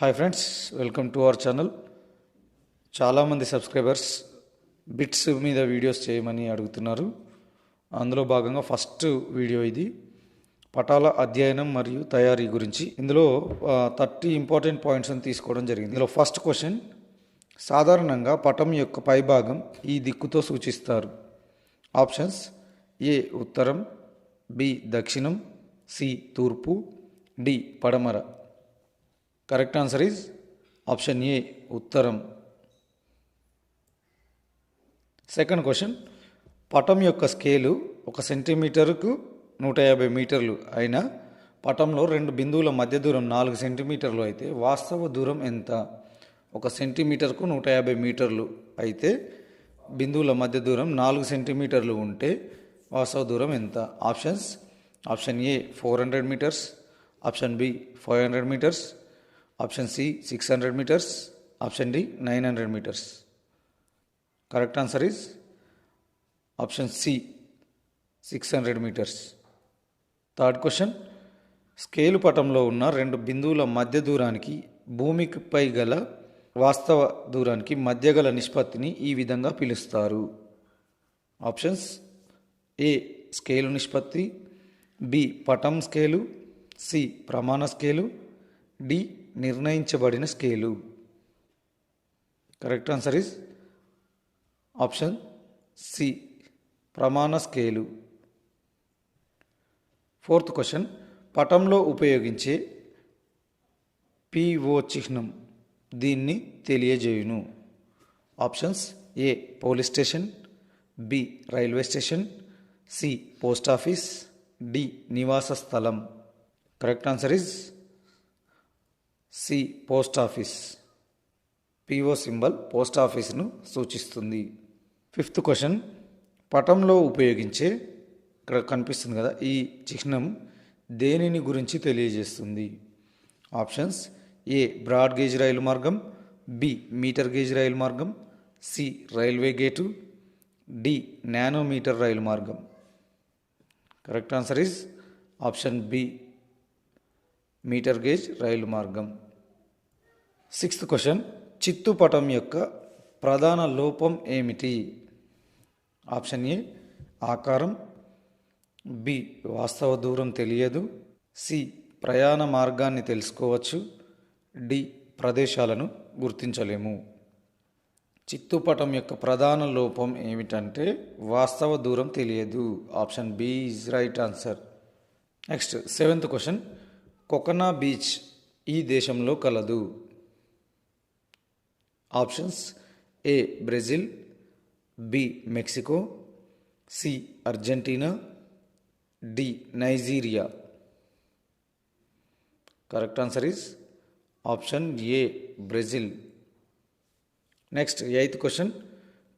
Hi friends welcome to our channel చాలామంది subscribers bits మీద videos చేయమని అడుగుతున్నారు. అందులో భాగంగా ఫస్ట్ వీడియో ఇది. పటాల అధ్యయనం మరియు తయారీ గురించి. ఇందులో థర్టీ ఇంపార్టెంట్ పాయింట్స్ అని తీసుకోవడం జరిగింది. ఇందులో ఫస్ట్ క్వశ్చన్ సాధారణంగా పటం యొక్క పైభాగం ఈ దిక్కుతో సూచిస్తారు. ఆప్షన్స్ ఏ ఉత్తరం బి దక్షిణం సి తూర్పు డి పడమర. Correct answer is option A ఉత్తరం. సెకండ్ క్వశ్చన్ పటం యొక్క స్కేలు ఒక సెంటీమీటర్కు నూట యాభై మీటర్లు అయినా పటంలో రెండు బిందువుల మధ్య దూరం నాలుగు సెంటీమీటర్లు అయితే వాస్తవ దూరం ఎంత? ఒక సెంటీమీటర్కు నూట యాభై మీటర్లు అయితే బిందువుల మధ్య దూరం నాలుగు సెంటీమీటర్లు ఉంటే వాస్తవ దూరం ఎంత? Options option A four hundred metres option B five hundred metres option C six hundred metres option D nine hundred metres. Correct answer is option C six hundred metres. Third question scale పటంలో ఉన్న రెండు బిందువుల మధ్య దూరానికి భూమిపై గల వాస్తవ దూరానికి మధ్య గల నిష్పత్తిని ఈ విధంగా పిలుస్తారు. ఆప్షన్స్ ఏ స్కేలు నిష్పత్తి బి పటం స్కేలు సి ప్రమాణ స్కేలు డి నిర్ణయించబడిన scale. Correct answer is option C ప్రమాణ స్కేలు. ఫోర్త్ క్వశ్చన్ పటంలో ఉపయోగించే పిఓ చిహ్నం దీన్ని తెలియజేయును. Options A police station B railway station C post office D నివాస స్థలం. Correct answer is C post office. P O symbol post ఆఫీస్ను సూచిస్తుంది. Fifth question. పటంలో ఉపయోగించే ఇక్కడ కనిపిస్తుంది కదా ఈ చిహ్నం దేనిని గురించి తెలియజేస్తుంది? Options. A broad gauge rail మార్గం. బి మీటర్ గేజ్ రైలు మార్గం. C railway gate. D nanometre rail మార్గం. Correct answer is option B metre gauge rail మార్గం. Sixth question. చిత్తుపటం యొక్క ప్రధాన లోపం ఏమిటి? ఆప్షన్ ఏ ఆకారం. బి వాస్తవ దూరం తెలియదు. సి ప్రయాణ మార్గాన్ని తెలుసుకోవచ్చు. డి ప్రదేశాలను గుర్తించలేము. చిత్తుపటం యొక్క ప్రధాన లోపం ఏమిటంటే వాస్తవ దూరం తెలియదు. Option B is right answer. Next seventh question. కొకనా beach ఈ దేశంలో కలదు. Options. A Brazil. B Mexico. C Argentina. D Nigeria. Correct answer is option A Brazil. Next eighth question.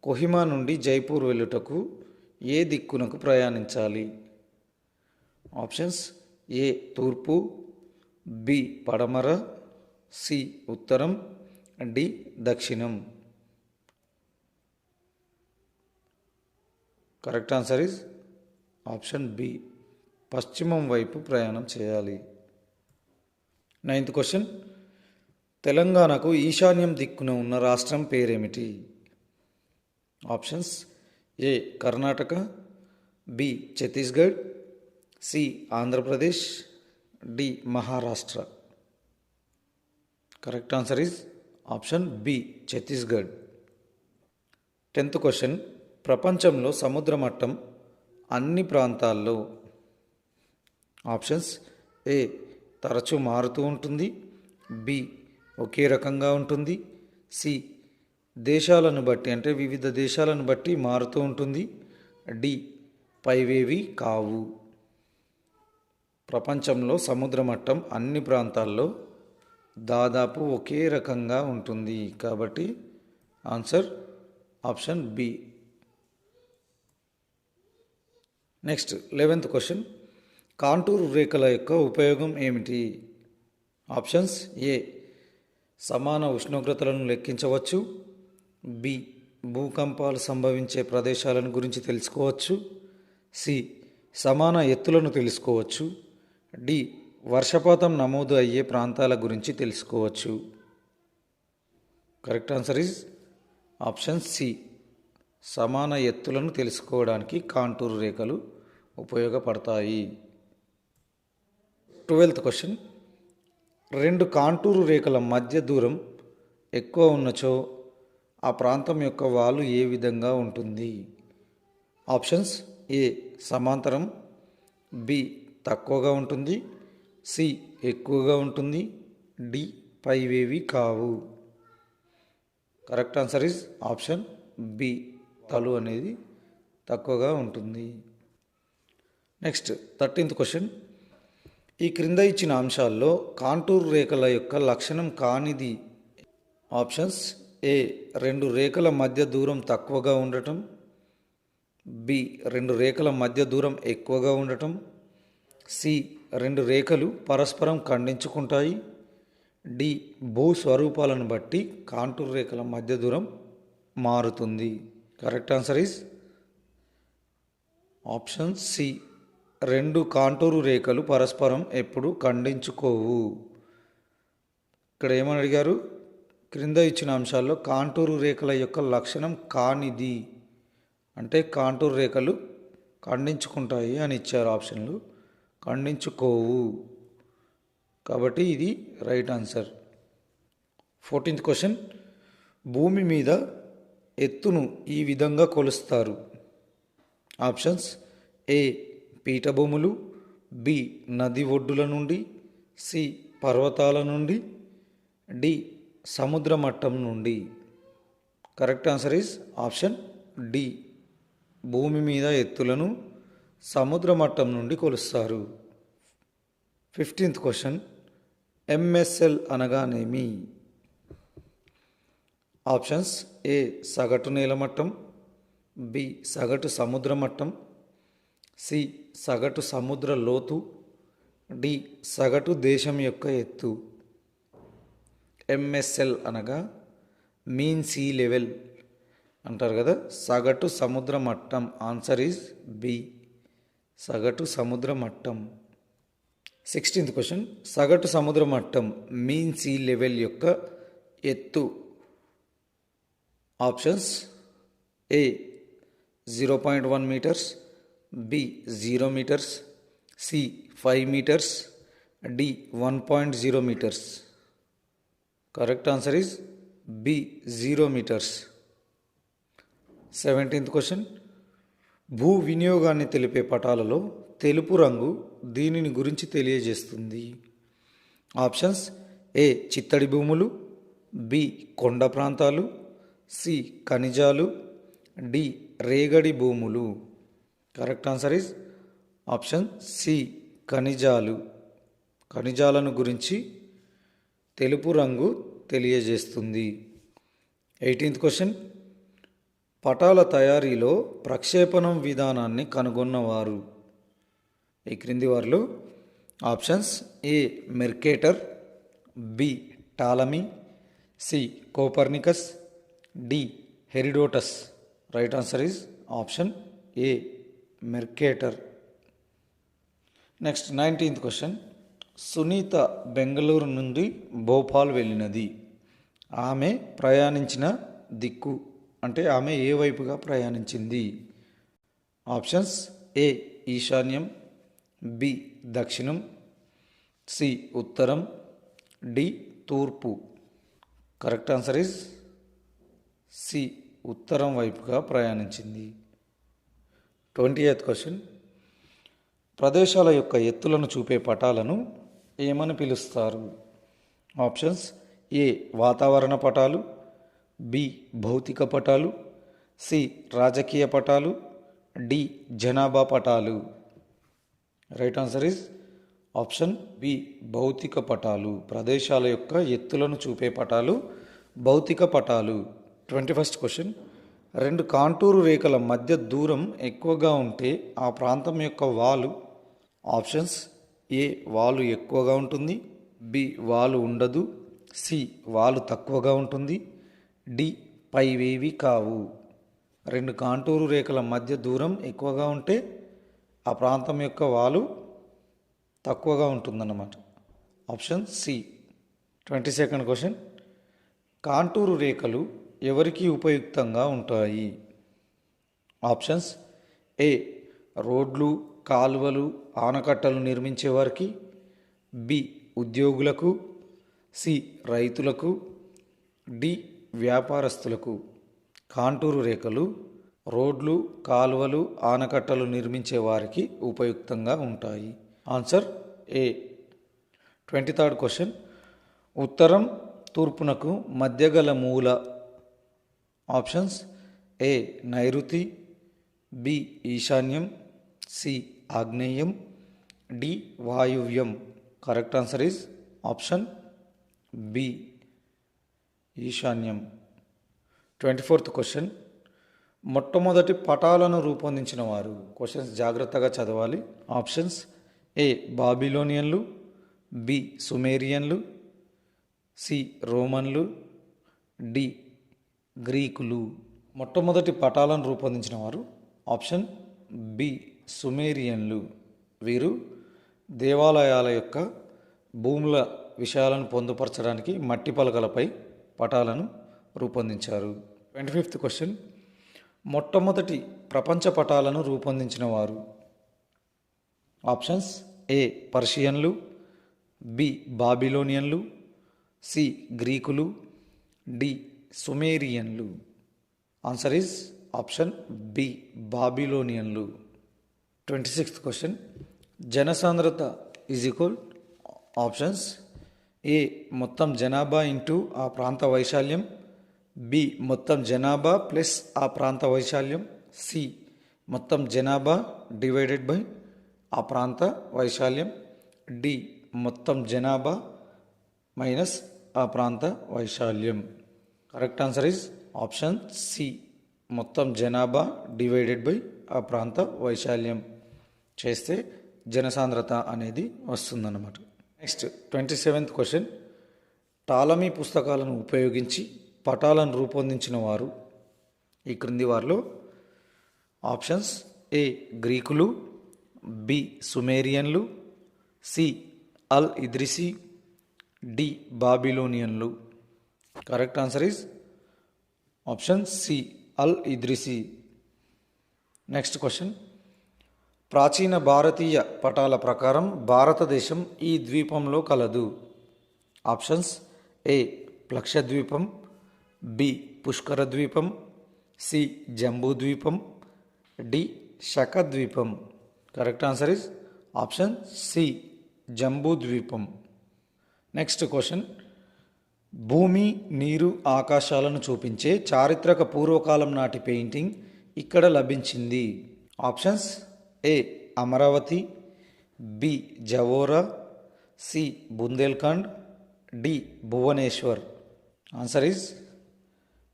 Kohima నుండి జైపూర్ వెళ్ళుటకు ఏ దిక్కునకు ప్రయాణించాలి? ఆప్షన్స్ ఏ తూర్పు. బి పడమర. C ఉత్తరం. D దక్షిణం. Correct answer is option B. పశ్చిమం వైపు ప్రయాణం చేయాలి. Ninth question. తెలంగాణకు ఈశాన్యం దిక్కున ఉన్న రాష్ట్రం పేరేమిటి? Options A Karnataka B Chhattisgarh C Andhra Pradesh D Maharashtra. Correct answer is option B Chhattisgarh. Tenth question ప్రపంచంలో సముద్ర మట్టం అన్ని ప్రాంతాల్లో. ఆప్షన్స్ ఏ తరచూ మారుతూ ఉంటుంది. బి ఒకే రకంగా ఉంటుంది. సి దేశాలను బట్టి అంటే వివిధ దేశాలను బట్టి మారుతూ ఉంటుంది. డి పైవేవి కావు. ప్రపంచంలో సముద్ర మట్టం అన్ని ప్రాంతాల్లో దాదాపు ఒకే రకంగా ఉంటుంది. కాబట్టి answer option B. Next eleventh question. Contour రేఖల యొక్క ఉపయోగం ఏమిటి? Options A. సమాన ఉష్ణోగ్రతలను లెక్కించవచ్చు. బి. భూకంపాలు సంభవించే ప్రదేశాలను గురించి తెలుసుకోవచ్చు. సి. సమాన ఎత్తులను తెలుసుకోవచ్చు. డి. వర్షపాతం నమోదు అయ్యే ప్రాంతాల గురించి తెలుసుకోవచ్చు. Correct answer is option C సమాన ఎత్తులను తెలుసుకోవడానికి కాంటూరు రేఖలు ఉపయోగపడతాయి. ట్వెల్త్ క్వశ్చన్ రెండు కాంటూరు రేఖల మధ్య దూరం ఎక్కువ ఉన్నచో ఆ ప్రాంతం యొక్క వాలు ఏ విధంగా ఉంటుంది? ఆప్షన్స్ ఏ సమాంతరం. బి తక్కువగా ఉంటుంది. సి ఎక్కువగా ఉంటుంది డి పైవేవి కావు. Correct answer is option B. తలు అనేది తక్కువగా ఉంటుంది. Next thirteenth question. ఈ క్రింద ఇచ్చిన అంశాల్లో కాంటూర్ రేఖల యొక్క లక్షణం కానిది. Options A. రెండు రేఖల మధ్య దూరం తక్కువగా ఉండటం. బి. రెండు రేఖల మధ్య దూరం ఎక్కువగా ఉండటం. సి. రెండు రేఖలు పరస్పరం ఖండించుకుంటాయి. డి భూ స్వరూపాలను బట్టి కాంటూర్ రేఖల మధ్య దూరం మారుతుంది. Correct answer is option C. రెండు కాంటూరు రేఖలు పరస్పరం ఎప్పుడు ఖండించుకోవు. ఇక్కడ ఏమని అడిగారు? క్రింద ఇచ్చిన అంశాల్లో కాంటూరు రేఖల యొక్క లక్షణం కానిది. అంటే కాంటూరు రేఖలు ఖండించుకుంటాయి అని ఇచ్చారు ఆప్షన్లు. ఖండించుకోవు. కాబట్టి ఇది రైట్ ఆన్సర్. Fourteenth question. భూమి మీద ఎత్తును ఈ విధంగా కొలుస్తారు. ఆప్షన్స్. ఏ. పీఠభూములు. బి. నది ఒడ్డుల నుండి. సి. పర్వతాల నుండి. డి. సముద్ర మట్టం నుండి. Correct answer is option D. భూమి మీద ఎత్తులను సముద్ర మట్టం నుండి కొలుస్తారు. Fifteenth question. M S L అనగానేమి? ఆప్షన్స్. ఏ. సగటు నేల మట్టం బి. సగటు సముద్ర మట్టం సి. సగటు సముద్ర లోతు. డి. సగటు దేశం యొక్క ఎత్తు. ఎంఎస్ఎల్ అనగా మీన్ సీ లెవెల్ అంటారు కదా? సగటు సముద్ర మట్టం ఆన్సర్ ఈజ్ బి. సగటు సముద్ర మట్టం. సిక్స్టీన్త్ క్వశ్చన్ సగటు సముద్ర మట్టం మీన్ సీ లెవెల్ యొక్క ఎత్తు. Options A zero point one metres B zero metres C five metres D one point zero metres correct answer is B zero metres seventeenth question భూ వినియోగాన్ని తెలిపే పటాలలో తెలుపు రంగు దీనిని గురించి తెలియజేస్తుంది. ఆప్షన్స్ ఏ చిత్తడి భూములు బి కొండ ప్రాంతాలు సి ఖనిజాలు డి రేగడి భూములు. Correct answer is option C ఖనిజాలు. ఖనిజాలను గురించి తెలుపు రంగు తెలియజేస్తుంది. ఎయిటీన్త్ క్వశ్చన్ పటాల తయారీలో ప్రక్షేపణం విధానాన్ని కనుగొన్నవారు. ఈ క్రింది వారిలో options A. Mercator B. Ptolemy C. Copernicus D. Herodotus. Right answer is option A. Mercator. Next nineteenth question. Sunitha Bengaluru నుండి భోపాల్ వెళ్ళినది. ఆమె ప్రయాణించిన దిక్కు. అంటే ఆమె ఏ వైపుగా ప్రయాణించింది? ఆప్షన్స్ ఏ ఈశాన్యం బి దక్షిణం సి ఉత్తరం డి తూర్పు. కరెక్ట్ ఆన్సర్ ఇస్ సి ఉత్తరం వైపుగా ప్రయాణించింది. Twenty eighth question. ప్రదేశాల యొక్క ఎత్తులను చూపే పటాలను ఏమని పిలుస్తారు? ఆప్షన్స్ ఏ వాతావరణ పటాలు బి భౌతిక పటాలు సి రాజకీయ పటాలు డి జనాభా పటాలు. Right answer is option B భౌతిక పటాలు. ప్రదేశాల యొక్క ఎత్తులను చూపే పటాలు భౌతిక పటాలు. ట్వంటీ ఫస్ట్ క్వశ్చన్ రెండు కాంటూరు రేఖల మధ్య దూరం ఎక్కువగా ఉంటే ఆ ప్రాంతం యొక్క వాలు. ఆప్షన్స్ ఏ వాలు ఎక్కువగా ఉంటుంది. బి వాలు ఉండదు. సి వాలు తక్కువగా ఉంటుంది. డి పైవేవి కావు. రెండు కాంటూరు రేఖల మధ్య దూరం ఎక్కువగా ఉంటే ఆ ప్రాంతం యొక్క వాలు తక్కువగా ఉంటుందన్నమాట. Option C. Twenty second question. Contour రేఖలు ఎవరికి ఉపయుక్తంగా ఉంటాయి? Options A. రోడ్లు కాలువలు ఆనకట్టలు నిర్మించేవారికి బి. ఉద్యోగులకు. సి. రైతులకు. డి. వ్యాపారస్తులకు కాంటూరు రేఖలు రోడ్లు కాలువలు ఆనకట్టలు నిర్మించే వారికి ఉపయుక్తంగా ఉంటాయి. Answer A. Twenty third question. ఉత్తరం తూర్పునకు మధ్య గల మూల ఆప్షన్స్ ఏ. నైరుతి బి. ఈశాన్యం సి. ఆగ్నేయం D. వాయువ్యం. Correct answer is option B. ఈశాన్యం. ట్వంటీ ఫోర్త్ క్వశ్చన్ మొట్టమొదటి పటాలను రూపొందించిన వారు. క్వశ్చన్స్ జాగ్రత్తగా చదవాలి. ఆప్షన్స్ ఏ బాబిలోనియన్లు. బి సుమేరియన్లు. సి రోమన్లు. డి గ్రీకులు. మొట్టమొదటి పటాలను రూపొందించిన వారు. ఆప్షన్ బి సుమేరియన్లు. వీరు దేవాలయాల యొక్క భూముల విషయాలను పొందుపరచడానికి మట్టి పలకలపై పటాలను రూపొందించారు. ట్వంటీ ఫిఫ్త్ క్వశ్చన్ మొట్టమొదటి ప్రపంచ పటాలను రూపొందించిన వారు. ఆప్షన్స్ ఏ పర్షియన్లు బి బాబిలోనియన్లు సి గ్రీకులు డి సుమేరియన్లు. ఆన్సర్ ఈజ్ ఆప్షన్ బి బాబిలోనియన్లు. ట్వంటీ సిక్స్త్ క్వశ్చన్ జనసాంద్రత ఈజ్ ఈక్వల్ ఆప్షన్స్ ఏ మొత్తం జనాభా ఇంటూ ఆ ప్రాంత వైశాల్యం బి మొత్తం జనాభా ప్లస్ ఆ ప్రాంత వైశాల్యం సి మొత్తం జనాభా డివైడెడ్ బై ఆ ప్రాంత వైశాల్యం డి మొత్తం జనాభా మైనస్ ఆ ప్రాంత వైశాల్యం. Correct answer is option C. మొత్తం జనాభా డివైడెడ్ బై ఆ ప్రాంత వైశాల్యం. చేస్తే జనసాంద్రత అనేది వస్తుందన్నమాట. Next twenty seventh question. Ptolemy పుస్తకాలను ఉపయోగించి పటాలను రూపొందించిన వారు ఈ క్రింది వారిలో ఆప్షన్స్ ఏ గ్రీకులు బి సుమేరియన్లు C Al Idrisi D బాబిలోనియన్లు. Correct answer is option C al Idrisi. Next question. ప్రాచీన భారతీయ పటాల ప్రకారం భారతదేశం ఈ ద్వీపంలో కలదు. ఆప్షన్స్ ఏ. ప్లక్షద్వీపం బి. పుష్కర ద్వీపం సి. జంబూ ద్వీపం D. శకద్వీపం. Correct answer is option C Jambu ద్వీపం నెక్స్ట్ క్వశ్చన్ భూమి నీరు ఆకాశాలను చూపించే చారిత్రక పూర్వకాలం నాటి పెయింటింగ్ ఇక్కడ లభించింది. Options A Amaravati B Jaora C Bundelkhand D Bhubaneswar. Answer is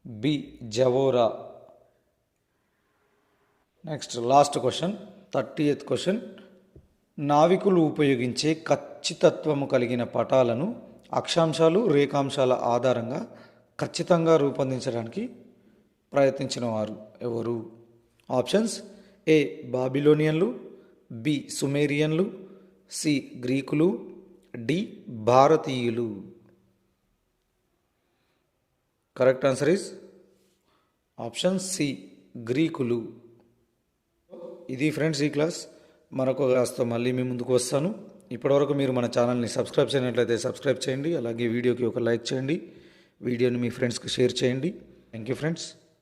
B Jaora. Next last question thirty eighth question నావికులు ఉపయోగించే ఖచ్చితత్వము కలిగిన పటాలను అక్షాంశాలు రేఖాంశాల ఆధారంగా ఖచ్చితంగా రూపొందించడానికి ప్రయత్నించిన వారు ఎవరు? ఆప్షన్స్ ఏ బాబిలోనియన్లు బి సుమేరియన్లు సి గ్రీకులు డి భారతీయులు. Correct answer is option C గ్రీకులు. ఇది ఫ్రెండ్స్ ఈ క్లాస్. మరొక క్లాస్తో మళ్ళీ మీ ముందుకు వస్తాను. ఇప్పటివరకు మీరు మన ఛానల్ని సబ్స్క్రైబ్ చేయనట్లయితే సబ్స్క్రైబ్ చేయండి. అలాగే వీడియోకి ఒక లైక్ చేయండి. వీడియోని మీ ఫ్రెండ్స్కి షేర్ చేయండి. Thank you friends.